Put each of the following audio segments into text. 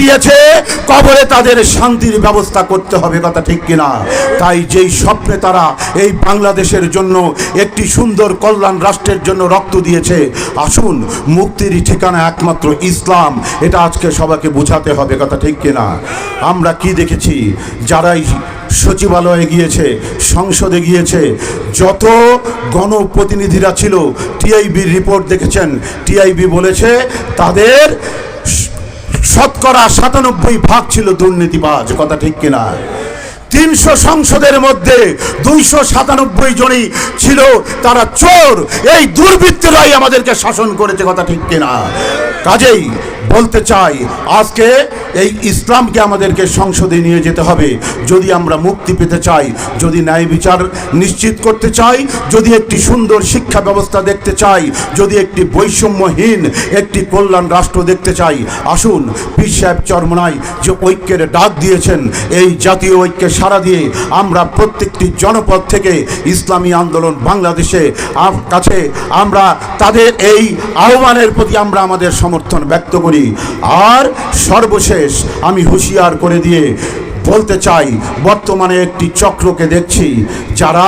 দিয়েছে, কবরে তাদের শান্তির ব্যবস্থা করতে হবে, কথা ঠিক কিনা? তাই যেই স্বপ্নে তারা এই বাংলাদেশের জন্য একটি সুন্দর কল্যাণ রাষ্ট্রের জন্য রক্ত দিয়েছে, আসুন, মুক্তির ঠিকানা একমাত্র ইসলাম, এটা আজকে সবাইকে বোঝাতে হবে, কথা ঠিক কিনা? আমরা কি দেখেছি? যারাই সচিবালয়ে গিয়েছে, সংসদে গিয়েছে, যত গণপ্রতিনিধিরা ছিল, টিআইবির রিপোর্ট দেখেছেন, টিআইবি বলেছে, তাদের শতকরা সাতানব্বই ভাগ ছিল দুর্নীতিবাজ, কথা ঠিক কিনা? তিনশো সংসদের মধ্যে দুইশো সাতানব্বই জনই ছিল তারা চোর। এই দুর্বৃত্তরাই আমাদেরকে শাসন করেছে, কথা ঠিক কিনা? কাজেই বলতে চাই, আজকে এই ইসলামকে আমাদেরকে সংসদে নিয়ে যেতে হবে। যদি আমরা মুক্তি পেতে চাই, যদি ন্যায় বিচার নিশ্চিত করতে চাই, যদি একটি সুন্দর শিক্ষা ব্যবস্থা দেখতে চাই, যদি একটি বৈষম্যহীন একটি কল্যাণ রাষ্ট্র দেখতে চাই, আসুন পীর সাহেব চরমনাই যে ঐক্যের ডাক দিয়েছেন, এই জাতীয় ঐক্যে সারা দিয়ে আমরা প্রত্যেকটি জনপদ থেকে ইসলামী আন্দোলন বাংলাদেশে কাছে আমরা তাদের এই আহ্বানের প্রতি আমরা আমাদের সমর্থন ব্যক্ত করি। আর সর্বশেষ আমি হুঁশিয়ার করে দিয়ে বলতে চাই, বর্তমানে একটি চক্রকে দেখছি, যারা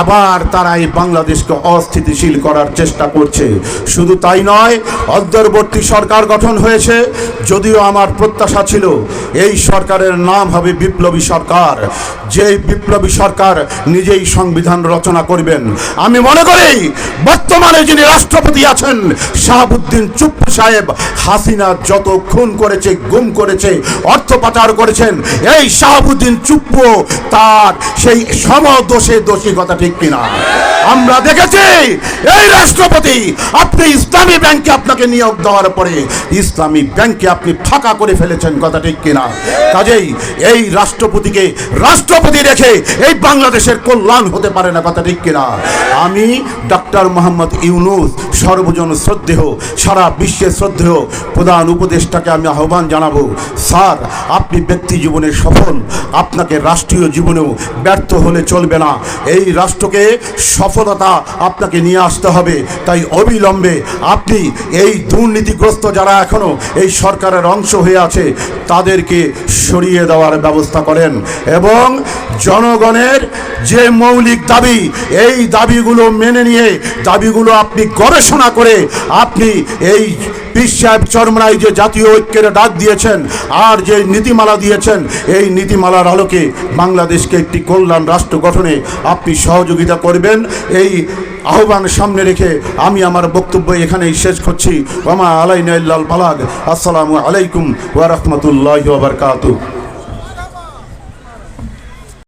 আবার তারা এই বাংলাদেশকে অস্থিতিশীল করার চেষ্টা করছে। শুধু তাই নয়, অন্তর্বর্তী সরকার গঠন হয়েছে, যদিও আমার প্রত্যাশা ছিল এই সরকারের নাম হবে বিপ্লবী সরকার। যে বিপ্লবী সরকার নিজেই সংবিধান রচনা করবেন। আমি মনে করি, বর্তমানে যিনি রাষ্ট্রপতি আছেন, শাহাবুদ্দিন চুপ্পু সাহেব, হাসিনা যত খুন করেছে, গুম করেছে, অর্থ পাচার করেছেন, এই শাহাবুদ্দিন চুপ্প তার সেই সমদোষে দোষী কথা ঠিক কিনা? আমরা দেখেছি, এই রাষ্ট্রপতি, আপনি ইসলামী ব্যাংকে আপনাকে নিয়োগ দেওয়ার পরে ইসলামী ব্যাংকে আপনি ফাঁকা করে ফেলেছেন, কথা ঠিক কিনা? কাজেই এই রাষ্ট্রপতিকে রাষ্ট্রপতি রেখে এই বাংলাদেশের কল্যাণ হতে পারে না, কথা ঠিক কিনা? আমি ডক্টর মোহাম্মদ ইউনুস, সর্বজন শ্রদ্ধেয়, সারা বিশ্বের শ্রদ্ধেয় প্রধান উপদেষ্টাকে আমি আহ্বান জানাব। স্যার, আপনি ব্যক্তি জীবনে সফল, আপনাকে রাষ্ট্রীয় জীবনেও ব্যর্থ হলে চলবে না। এই রাষ্ট্রকে সফলতা আপনাকে নিয়ে আসতে হবে। তাই অবিলম্বে আপনি এই দুর্নীতিগ্রস্ত যারা এখনও এই সরকারের অংশ হয়ে আছে, তাদেরকে সরিয়ে দেওয়ার ব্যবস্থা করেন এবং জনগণের যে মৌলিক দাবি, এই দাবিগুলো মেনে নিয়ে দাবিগুলো আপনি গবেষণা করে আপনি এই পীর সাহেব চরমরাই যে জাতীয় ঐক্যের ডাক দিয়েছেন আর যে নীতিমালা দিয়েছেন, এই নীতিমালার আলোকে বাংলাদেশকে একটি কল্যাণ রাষ্ট্র গঠনে আপনি সহযোগিতা করবেন। এই আহ্বান সামনে রেখে আমি আমার বক্তব্য এখানেই শেষ করছি। ওমা আলাইনাল বালাগ। আসসালামু আলাইকুম ওয়া রাহমাতুল্লাহি বারাকাতুহু।